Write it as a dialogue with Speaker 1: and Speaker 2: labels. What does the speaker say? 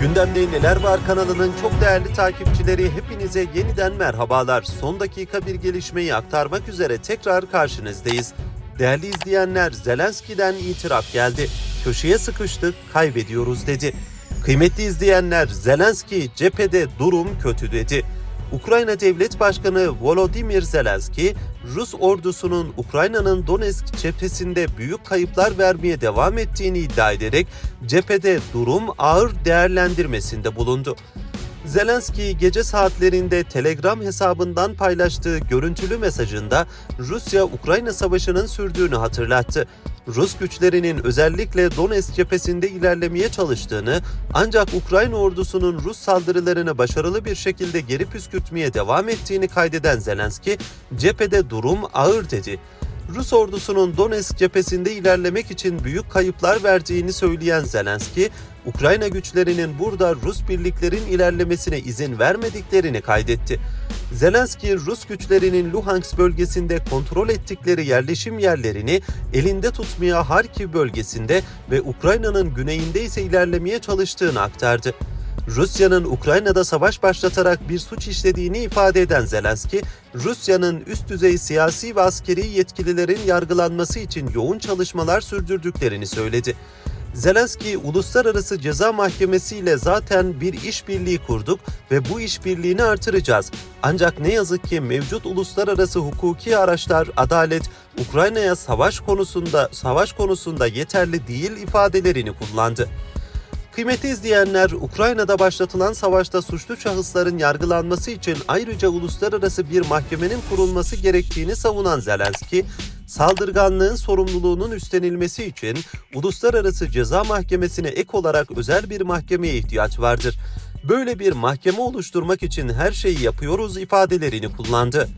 Speaker 1: Gündemde Neler Var kanalının çok değerli takipçileri hepinize yeniden merhabalar. Son dakika bir gelişmeyi aktarmak üzere tekrar karşınızdayız. Değerli izleyenler Zelenski'den itiraf geldi. Köşeye sıkıştık, kaybediyoruz dedi. Kıymetli izleyenler Zelenski cephede durum kötü dedi. Ukrayna Devlet Başkanı Volodymyr Zelenski, Rus ordusunun Ukrayna'nın Donetsk cephesinde büyük kayıplar vermeye devam ettiğini iddia ederek cephede durum ağır değerlendirmesinde bulundu. Zelenski gece saatlerinde Telegram hesabından paylaştığı görüntülü mesajında Rusya-Ukrayna savaşının sürdüğünü hatırlattı. Rus güçlerinin özellikle Donetsk cephesinde ilerlemeye çalıştığını ancak Ukrayna ordusunun Rus saldırılarını başarılı bir şekilde geri püskürtmeye devam ettiğini kaydeden Zelenski, cephede durum ağır dedi. Rus ordusunun Donetsk cephesinde ilerlemek için büyük kayıplar verdiğini söyleyen Zelenski, Ukrayna güçlerinin burada Rus birliklerin ilerlemesine izin vermediklerini kaydetti. Zelenski, Rus güçlerinin Luhansk bölgesinde kontrol ettikleri yerleşim yerlerini elinde tutmaya Harkiv bölgesinde ve Ukrayna'nın güneyinde ise ilerlemeye çalıştığını aktardı. Rusya'nın Ukrayna'da savaş başlatarak bir suç işlediğini ifade eden Zelenski, Rusya'nın üst düzey siyasi ve askeri yetkililerin yargılanması için yoğun çalışmalar sürdürdüklerini söyledi. Zelenski, Uluslararası Ceza Mahkemesi ile zaten bir işbirliği kurduk ve bu işbirliğini artıracağız. Ancak ne yazık ki mevcut uluslararası hukuki araçlar, adalet, Ukrayna'ya savaş konusunda savaş konusunda yeterli değil ifadelerini kullandı. Kıymetli izleyenler, Ukrayna'da başlatılan savaşta suçlu şahısların yargılanması için ayrıca uluslararası bir mahkemenin kurulması gerektiğini savunan Zelenski, saldırganlığın sorumluluğunun üstlenilmesi için Uluslararası Ceza Mahkemesi'ne ek olarak özel bir mahkemeye ihtiyaç vardır. Böyle bir mahkeme oluşturmak için her şeyi yapıyoruz ifadelerini kullandı.